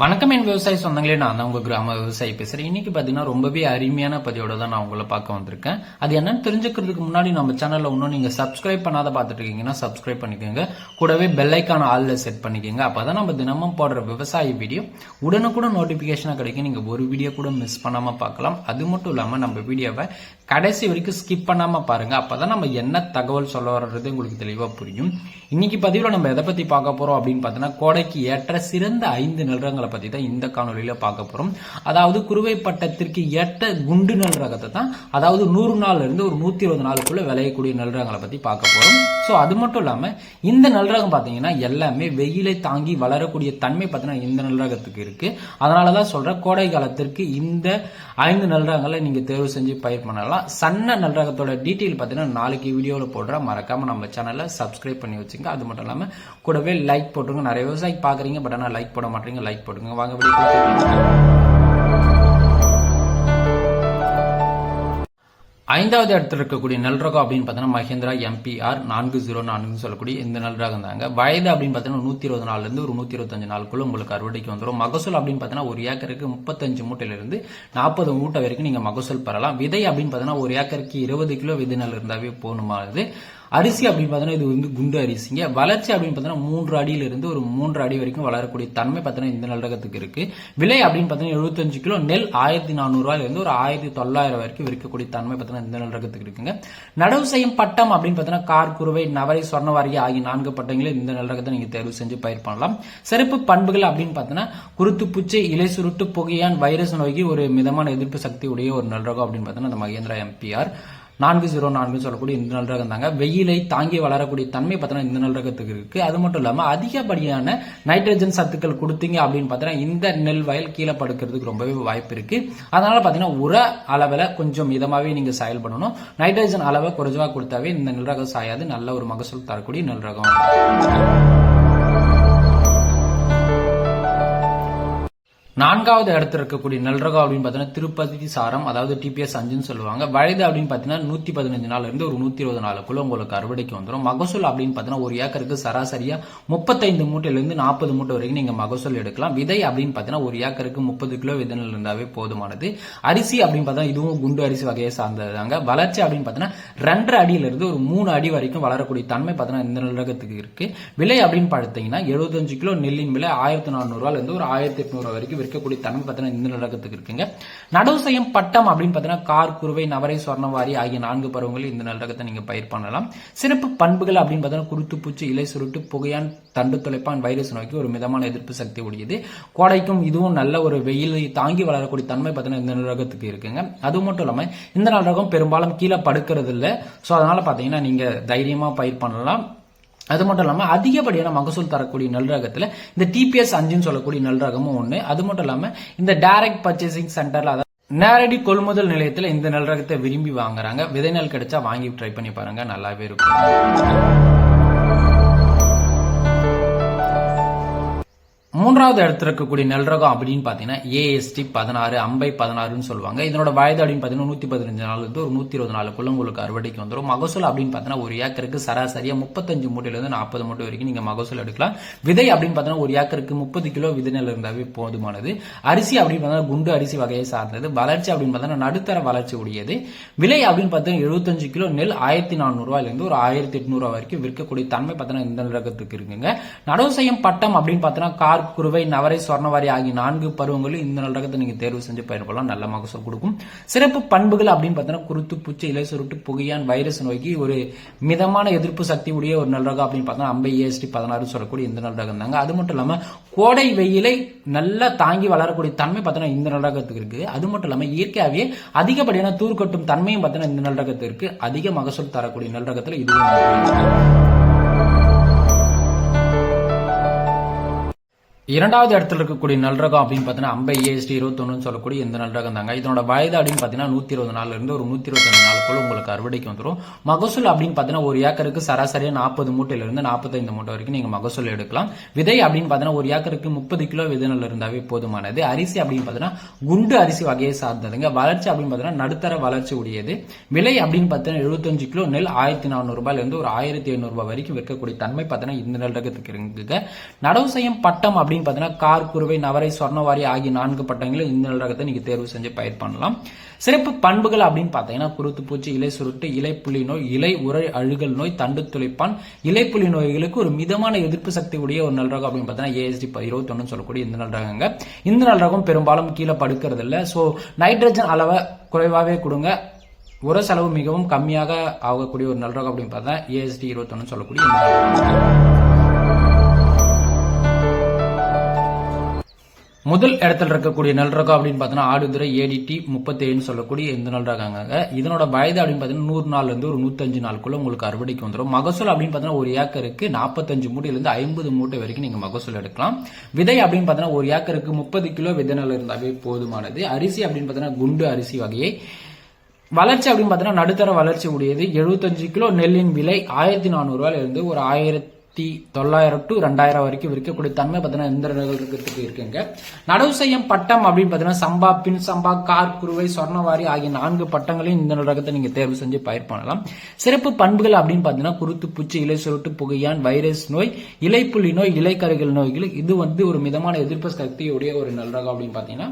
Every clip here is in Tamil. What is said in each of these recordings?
வணக்கம் என் விவசாய சொந்தங்களே. நான் தான் உங்க கிராம விவசாயி பேசுறேன். இன்னைக்கு பாத்தீங்கன்னா ரொம்பவே அருமையான பதிவோட தான் நான் உங்களை பார்க்க வந்திருக்கேன். அது என்னன்னு தெரிஞ்சுக்கிறதுக்கு முன்னாடி நம்ம சேனல்ல இன்னும் நீங்க சப்ஸ்கிரைப் பண்ணாத பார்த்துட்டு இருக்கீங்கன்னா சப்ஸ்கிரைப் பண்ணிக்கோங்க. கூடவே பெல் ஐக்கான செட் பண்ணிக்கோங்க. அப்பதான் நம்ம தினமும் போடுற விவசாய வீடியோ உடனுக்குடன் நோட்டிபிகேஷனா கிடைக்கும். நீங்க ஒரு வீடியோ கூட மிஸ் பண்ணாம பார்க்கலாம். அது மட்டும் இல்லாம நம்ம வீடியோவை கடைசி வரைக்கும் ஸ்கிப் பண்ணாம பாருங்க. அப்பதான் நம்ம என்ன தகவல் சொல்ல வர்றது உங்களுக்கு தெளிவா புரியும். இன்னைக்கு பதிவுல நம்ம எதை பத்தி பார்க்க போறோம் அப்படின்னு பார்த்தோன்னா கோடைக்கு ஏற்ற சிறந்த ஐந்து நெல்ரங்களை பத்தி தான் இந்த காணொலியில பார்க்க போறோம். அதாவது குருவை பட்டத்திற்கு ஏற்ற குண்டு நல் ரகத்தை தான் அதாவது நூறு நாள்ல இருந்து ஒரு நூத்தி இருபது நாளுக்குள்ள விளையக்கூடிய நல் ரகங்களை பத்தி பார்க்க போறோம். ஸோ அது மட்டும் இல்லாமல் இந்த நல்லரகம் பார்த்தீங்கன்னா எல்லாமே வெயிலை தாங்கி வளரக்கூடிய தன்மை பார்த்தீங்கன்னா இந்த நெல் இருக்குது அதனால தான் சொல்கிறேன் கோடை காலத்திற்கு இந்த ஐந்து நல்லரகங்களை நீங்கள் தேர்வு செஞ்சு பயிர் பண்ணலாம். சன்ன நல்லரகத்தோட டீட்டெயில் பார்த்தீங்கன்னா நாளைக்கு வீடியோவில் போடுறேன். மறக்காமல் நம்ம சேனலை சப்ஸ்கிரைப் பண்ணி வச்சுங்க. அது மட்டும் இல்லாமல் கூடவே லைக் போட்டுருங்க. நிறைய விவசாயி பார்க்குறீங்க பட் ஆனால் லைக் போட மாட்டீங்க. லைக் போட்டுங்க. வாங்க வீடியோ ஐந்தாவது இடத்துல இருக்கக்கூடிய நல்ரகம் அப்படின்னு பார்த்தீங்கன்னா மஹேந்திரா எம்பிஆர் நான்கு ஜீரோ நான்குன்னு சொல்லக்கூடிய இந்த நெல் ரகம் தாங்க வயது அப்படின்னு பார்த்தீங்கன்னா நூற்றி இருபது நாலுலேருந்து ஒரு நூற்றி இருபத்தஞ்சு நாளுக்குள்ள உங்களுக்கு அறுவடைக்கு வந்துடும் மகசூல் அப்படின்னு பார்த்தீங்கன்னா ஒரு ஏக்கருக்கு முப்பத்தஞ்சு மூட்டையிலிருந்து நாற்பது மூட்டை வரைக்கும் நீங்கள் மகசூல் பெறலாம். விதை அப்படின்னு பார்த்தீங்கன்னா ஒரு ஏக்கருக்கு இருபது கிலோ விதை நெல் இருந்தாவே போதுமானது. அரிசி அப்படின்னு பார்த்தோன்னா இது வந்து குண்டு அரிசிங்க. வளர்ச்சி அப்படின்னு பார்த்தீங்கன்னா மூன்று அடியில இருந்து ஒரு மூன்று அடி வரைக்கும் வளரக்கூடிய தன்மை பார்த்தீங்கன்னா இந்த நெல் இருக்கு. விலை அப்படின்னு பார்த்தீங்கன்னா எழுபத்தஞ்சு கிலோ நெல் ஆயிரத்தி நானூறு ரூபாயில இருந்து ஒரு ஆயிரத்தி தொள்ளாயிரம் வரைக்கும் விற்கக்கூடிய தன்மை பார்த்தீங்கன்னா இந்த நெல் இருக்குங்க. நடவு செய்யும் பட்டம் அப்படின்னு பார்த்தீங்கன்னா கார் குருவை நவரை சொர்ணவாரி ஆகிய நான்கு பட்டங்களை இந்த நல்லரகத்தை நீங்க தேர்வு செஞ்சு பயிர் பண்ணலாம். சிறப்பு பண்புகள் அப்படின்னு பார்த்தோன்னா குருத்து பூச்சி இலை சுருட்டு புகையான் வைரஸ் நோய்க்கு ஒரு மிதமான எதிர்ப்பு சக்தி உடைய ஒரு நல்லரகம் அப்படின்னு பார்த்தோன்னா அந்த மகேந்திரா எம்பிஆர் நான்கு ஜீரோ நான்கு சொல்லக்கூடிய இந்த நல் ரகம் தாங்க. வெயிலை தாங்கி வளரக்கூடிய தன்மை பார்த்தீங்கன்னா இந்த நல் ரகத்துக்கு இருக்கு. அது மட்டும் இல்லாமல் அதிகப்படியான நைட்ரஜன் சத்துக்கள் கொடுத்தீங்க அப்படின்னு பார்த்தீங்கன்னா இந்த நெல் வயல் கீழே படுக்கிறதுக்கு ரொம்பவே வாய்ப்பு இருக்கு. அதனால பார்த்தீங்கன்னா உர அளவில் கொஞ்சம் இதமாகவே நீங்க செயல்படணும் நைட்ரஜன் அளவை குறைஞ்சவா கொடுத்தாவே இந்த நெல் ரகம் சாயாது. நல்ல ஒரு மகசூல் தரக்கூடிய நெல் ரகம். நான்காவது இடத்துல இருக்கக்கூடிய நல்ரகம் அப்படின்னு பார்த்தீங்கன்னா திருப்பதி சாரம் அதாவது டிபிஎஸ் அஞ்சுன்னு சொல்லுவாங்க. வயது அப்படின்னு பார்த்தீங்கன்னா நூத்தி பதினஞ்சு நாள்லேருந்து ஒரு நூத்தி இருபது நாளுக்குள்ள உங்களுக்கு அறுவடைக்கு வந்துடும் மகசூல் அப்படின்னு பார்த்தீங்கன்னா ஒரு ஏக்கருக்கு சராசரியா முப்பத்தைந்து மூட்டையிலேருந்து நாற்பது மூட்டை வரைக்கும் நீங்க மகசூல் எடுக்கலாம். விதை அப்படின்னு பார்த்தீங்கன்னா ஒரு ஏக்கருக்கு முப்பது கிலோ விதை இருந்தாவே போதுமானது. அரிசி அப்படின்னு பார்த்தா இதுவும் குண்டு அரிசி வகையை சார்ந்ததாங்க வளர்ச்சி அப்படின்னு பார்த்தீங்கன்னா ரெண்டரை அடியிலிருந்து ஒரு மூணு அடி வரைக்கும் வளரக்கூடிய தன்மை பார்த்தீங்கன்னா இந்த நெல்ரகத்துக்கு இருக்கு. விலை அப்படின்னு பார்த்தீங்கன்னா எழுபத்தஞ்சு கிலோ நெல்லின் விலை ஆயிரத்தி நானூறுவாலேருந்து இருந்து ஒரு ஆயிரத்தி எட்நூறுவா வரைக்கும் விற்கக்கூடிய தன்மை பார்த்தீங்கன்னா இந்த நிலரகத்துக்கு இருக்குங்க. நடவு செய்யும் பட்டம் அப்படின்னு பார்த்தீங்கன்னா கார் குருவை நவரை சொர்ணவாரி ஆகிய நான்கு பருவங்களில் இந்த நிலரகத்தை நீங்க பயிர் பண்ணலாம். சிறப்பு பண்புகள் அப்படின்னு பார்த்தீங்கன்னா குருத்து பூச்சி இலை சுருட்டு புகையான் தண்டு துளைப்பான் வைரஸ் நோய்க்கு ஒரு மிதமான எதிர்ப்பு சக்தி உடையது. கோடைக்கும் இதுவும் நல்ல ஒரு வெயிலை தாங்கி வளரக்கூடிய தன்மை பார்த்தீங்கன்னா இந்த நிலரகத்துக்கு இருக்குங்க. அது மட்டும் இல்லாமல் இந்த நிலரகம் பெரும்பாலும் கீழே படுக்கிறது இல்லை ஸோ அதனால பார்த்தீங்கன்னா நீங்க தைரியமா பயிர் பண்ணலாம். அது மட்டும் இல்லாமல் அதிகப்படியான மகசூல் தரக்கூடிய நெல் ரகத்தில் இந்த டிபிஎஸ் அஞ்சுன்னு சொல்லக்கூடிய நெல் ரகமும் ஒன்று அது மட்டும் இல்லாமல் இந்த டைரக்ட் பர்ச்சேசிங் சென்டரில் அதாவது நேரடி கொள்முதல் நிலையத்தில் இந்த நெல் ரகத்தை விரும்பி வாங்குறாங்க. விதை நெல் கிடைச்சா வாங்கி ட்ரை பண்ணி பாருங்க. நல்லாவே இருக்கும். மூணாவது இடத்துல இருக்கக்கூடிய நெல் ரகம் அப்படின்னு பார்த்தீங்கன்னா ஏஎஸ்டி பதினாறு அம்பை பதினாறுன்னு சொல்லுவாங்க. இதனோட வயது அப்படின்னு பார்த்தீங்கன்னா நூற்றி பதினஞ்சு நாளுக்கு ஒரு நூற்றி இருபது நாளுக்குள்ள உங்களுக்கு அறுவடைக்கு வந்துடும் மகசூல் அப்படின்னு பார்த்தீங்கன்னா ஒரு ஏக்கருக்கு சராசரியாக முப்பத்தஞ்சு மூட்டையிலேருந்து நாற்பது மூட்டை வரைக்கும் நீங்கள் மகசூல் எடுக்கலாம். விதை அப்படின்னு பார்த்தீங்கன்னா ஒரு ஏக்கருக்கு முப்பது கிலோ விதை நெல் இருந்தாவே போதுமானது. அரிசி அப்படின்னு பார்த்தீங்கன்னா குண்டு அரிசி வகையை சார்ந்தது. வளர்ச்சி அப்படின்னு பார்த்தீங்கன்னா நடுத்தர வளர்ச்சி உடையது. விலை அப்படின்னு பார்த்தீங்கன்னா எழுபத்தஞ்சு கிலோ நெல் ஆயிரத்தி நானூறுவாயிலேருந்து ஒரு ஆயிரத்தி எட்நூறுவா வரைக்கும் விற்கக்கூடிய தன்மை பார்த்தீங்கன்னா இந்த ரகத்துக்கு இருக்குங்க. நடவு செய்யும் பட்டம் அப்படின்னு பார்த்தீங்கன்னா கார் குருவை நவரை சொர்ணவாரி ஆகிய நான்கு பருவங்களும் இந்த நல்லரகத்தை ரகத்தை நீங்க தேர்வு செஞ்சு பயன்படலாம். நல்ல மகசூல் கொடுக்கும். சிறப்பு பண்புகள் அப்படின்னு பார்த்தீங்கன்னா குருத்து பூச்சி இலை சுருட்டு புகையான் வைரஸ் நோய்க்கு ஒரு மிதமான எதிர்ப்பு சக்தி உடைய ஒரு நல் ரகம் அப்படின்னு பார்த்தா அம்பை ஏஎஸ்டி பதினாறு சொல்லக்கூடிய இந்த நல்லரகம் தாங்க. அது மட்டும் இல்லாமல் கோடை வெயிலை நல்லா தாங்கி வளரக்கூடிய தன்மை பார்த்தீங்கன்னா இந்த நல்லரகத்துக்கு இருக்கு. அது மட்டும் இல்லாமல் இயற்கையாகவே அதிகப்படியான தூர்க்கட்டும் தன்மையும் பார்த்தீங்கன்னா இந்த நல்லரகத்துக்கு இருக்கு. அதிக மகசூல் தரக்கூடிய நல்லரகத்தில் ரகத்துல இதுவும் இரண்டாவது இடத்துல இருக்கக்கூடிய நல்ரகம் அப்படின்னு பார்த்தீங்கன்னா அம்பை ஏஎஸ்டி இருபத்தொன்னு சொல்லக்கூடிய இந்த நல்ரகம் தாங்க. இதனோட வயது அப்படின்னு பார்த்தீங்கன்னா நூற்றி இருபது நாள்ல இருந்து ஒரு நூற்றி இருபத்தஞ்சு நாளுக்குள்ள உங்களுக்கு அறுவடைக்கு வந்துடும் மகசூல் அப்படின்னு பார்த்தீங்கன்னா ஒரு ஏக்கருக்கு சராசரியாக நாற்பது மூட்டையில இருந்து நாற்பத்தைந்து மூட்டை வரைக்கும் நீங்கள் மகசூல் எடுக்கலாம். விதை அப்படின்னு பார்த்தீங்கன்னா ஒரு ஏக்கருக்கு முப்பது கிலோ விதநெல் இருந்தாவே போதுமானது. அரிசி அப்படின்னு பார்த்தீங்கன்னா குண்டு அரிசி வகையை சார்ந்ததுங்க. வளர்ச்சி அப்படின்னு பார்த்தீங்கன்னா நடுத்தர வளர்ச்சி உடையது. விலை அப்படின்னு பார்த்தீங்கன்னா எழுபத்தஞ்சு கிலோ நெல் ஆயிரத்தி நானூறு ஒரு ஆயிரத்தி எழுநூறுபா வரைக்கும் விற்கக்கூடிய தன்மை பார்த்தீங்கன்னா இந்த நல்ரகத்துக்கு இருக்குங்க. நடவு செய்யும் பட்டம் அப்படின்னு அப்படின்னு பார்த்தீங்கன்னா கார் குருவை நவரை சொர்ணவாரி ஆகிய நான்கு பட்டங்களும் இந்த ரகத்தை நீங்க தேர்வு செஞ்சு பயிர் பண்ணலாம். சிறப்பு பண்புகள் அப்படின்னு பார்த்தீங்கன்னா குருத்து பூச்சி இலை சுருட்டு இலை புலி நோய் இலை உரை அழுகல் நோய் தண்டு துளைப்பான். இலை புலி நோய்களுக்கு ஒரு மிதமான எதிர்ப்பு சக்தி உடைய ஒரு நல்ல ரகம் அப்படின்னு பார்த்தீங்கன்னா ஏஎஸ்டி இருபத்தொன்னு சொல்லக்கூடிய இந்த நல்ல ரகங்க இந்த நல்ல ரகம் பெரும்பாலும் கீழே படுக்கிறது இல்லை ஸோ நைட்ரஜன் அளவை குறைவாகவே கொடுங்க. உர செலவு மிகவும் கம்மியாக ஆகக்கூடிய ஒரு நல்ல ரகம் அப்படின்னு பார்த்தா ஏஎஸ்டி இருபத்தொன்னு சொல்லக்கூடிய முதல் இடத்துல இருக்கக்கூடிய நல் ரகம் அப்படின்னு பார்த்தோன்னா ஆடுதுறை ஏடிடி முப்பத்தேழுன்னு சொல்லக்கூடிய இந்த நல் ரகங்க இதனோட வயது அப்படின்னு பார்த்தீங்கன்னா நூறு நாள்ல இருந்து ஒரு நூத்தஞ்சு நாளுக்குள்ள உங்களுக்கு அறுவடைக்கு வந்துடும் மகசூல் அப்படின்னு பார்த்தீங்கன்னா ஒரு ஏக்கருக்கு நாற்பத்தஞ்சு மூட்டையிலிருந்து ஐம்பது மூட்டை வரைக்கும் நீங்க மகசூல் எடுக்கலாம். விதை அப்படின்னு பார்த்தீங்கன்னா ஒரு ஏக்கருக்கு முப்பது கிலோ விதை நல் இருந்தாவே போதுமானது. அரிசி அப்படின்னு பார்த்தீங்கன்னா குண்டு அரிசி வகையை. வளர்ச்சி அப்படின்னு பார்த்தீங்கன்னா நடுத்தர வளர்ச்சி உடையது. 75 கிலோ நெல்லின் விலை ஆயிரத்தி நானூறுவாயிலிருந்து ஒரு ஆயிரத்தி தொள்ளாயிரம் டு ரெண்டாயிரம் வரைக்கும் விற்கக்கூடிய தன்மை பார்த்தீங்கன்னா இந்த இருக்குங்க? நடவு செய்யும் பட்டம் அப்படின்னு பார்த்தீங்கன்னா சம்பா பின் சம்பா கார் குருவை சொர்ணவாரி ஆகிய நான்கு பட்டங்களையும் இந்த ரகத்தை நீங்க தேர்வு செஞ்சு பயிர் பண்ணலாம். சிறப்பு பண்புகள் அப்படின்னு பார்த்தீங்கன்னா குருத்து பூச்சி இலை சுருட்டு புகையான் வைரஸ் நோய் இலைப்புள்ளி நோய் இலைக்கருகள் நோய்கள் இது வந்து ஒரு மிதமான எதிர்ப்பு சக்தியுடைய ஒரு நல் ரகம் அப்படின்னு பார்த்தீங்கன்னா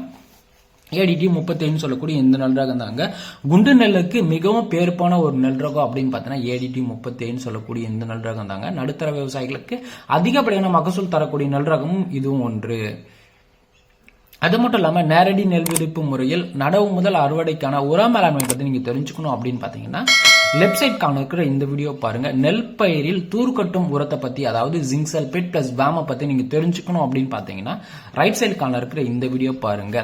ஏடிடி முப்பத்தேழு சொல்லக்கூடிய இந்த நெல் ரகம் தாங்க குண்டு நெல்லுக்கு மிகவும் பேர்ப்பான ஒரு நெல் ரகம் அப்படின்னு பார்த்தீங்கன்னா ஏடிடி முப்பத்தேழு சொல்லக்கூடிய இந்த நெல் ரகம் தாங்க நடுத்தர விவசாயிகளுக்கு அதிகப்படியான மகசூல் தரக்கூடிய நெல் ரகமும் இதுவும் ஒன்று. அது மட்டும் இல்லாம நேரடி நெல் விதிப்பு முறையில் நடவு முதல் அறுவடைக்கான உர மேலாண்மை பத்தி நீங்க தெரிஞ்சுக்கணும் அப்படின்னு பார்த்தீங்கன்னா லெஃப்ட் காணக்கிற இந்த வீடியோ பாருங்க. நெல் பயிரில் தூர்க்கட்டும் உரத்தை பத்தி அதாவது ஜிங்க் சல்பேட் பிளஸ் பேம பத்தி நீங்க தெரிஞ்சுக்கணும் அப்படின்னு பாத்தீங்கன்னா ரைட் சைடு காண இருக்கிற இந்த வீடியோ பாருங்க.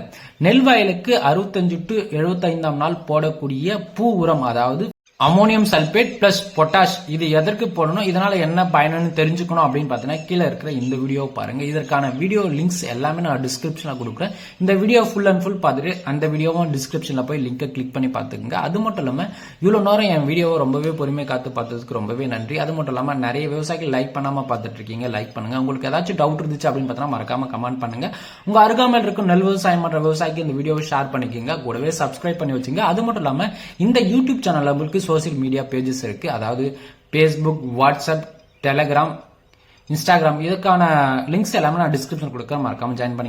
நெல் வயலுக்கு அறுபத்தஞ்சு டு எழுபத்தைந்தாம் நாள் போடக்கூடிய பூ உரம் அதாவது அமோனியம் சல்பேட் பிளஸ் பொட்டாஷ் இது எதற்கு போடணும்? இதனால என்ன பயணம்னு தெரிஞ்சுக்கணும் அப்படின்னு பார்த்தீங்கன்னா கீழே இருக்கிற இந்த வீடியோ பாருங்க. இதற்கான வீடியோ லிங்க்ஸ் எல்லாமே நான் டிஸ்கிரிப்ஷனில் கொடுக்குறேன். இந்த வீடியோ ஃபுல் அண்ட் ஃபுல் பார்த்துட்டு அந்த வீடியோவும் டிஸ்கிரிப்ஷனில் போய் லிங்கை கிளிக் பண்ணி பார்த்துக்கோங்க. அது மட்டும் இல்லாமல் இவ்வளோ நேரம் என் வீடியோவை ரொம்பவே பொறுமையை காத்து பார்த்ததுக்கு ரொம்பவே நன்றி. அது மட்டும் இல்லாமல் நிறைய விவசாயிகள் லைக் பண்ணாமல் பார்த்துட்டு இருக்கீங்க லைக் பண்ணுங்க. உங்களுக்கு ஏதாச்சும் டவுட் இருந்துச்சு அப்படின்னு பார்த்தீங்கன்னா மறக்காம கமெண்ட் பண்ணுங்க. உங்க அருகாமையில் இருக்கும் நெல் விவசாயம் பண்ற விவசாயிக்கு இந்த வீடியோவை ஷேர் பண்ணிக்கோங்க. கூடவே சப்ஸ்கிரைப் பண்ணி வச்சுங்க. அது மட்டும் இல்லாமல் இந்த யூடியூப் சேனல் உங்களுக்கு சோசியல் மீடியா பேஜஸ் இருக்கு. அதாவது ஃபேஸ்புக் வாட்ஸ்அப் டெலகிராம் இன்ஸ்டாகிராம் இதுக்கான லிங்க்ஸ் எல்லாமே நான் டிஸ்கிரிப்ஷன் கொடுக்க மறக்காம ஜாயின் பண்ணி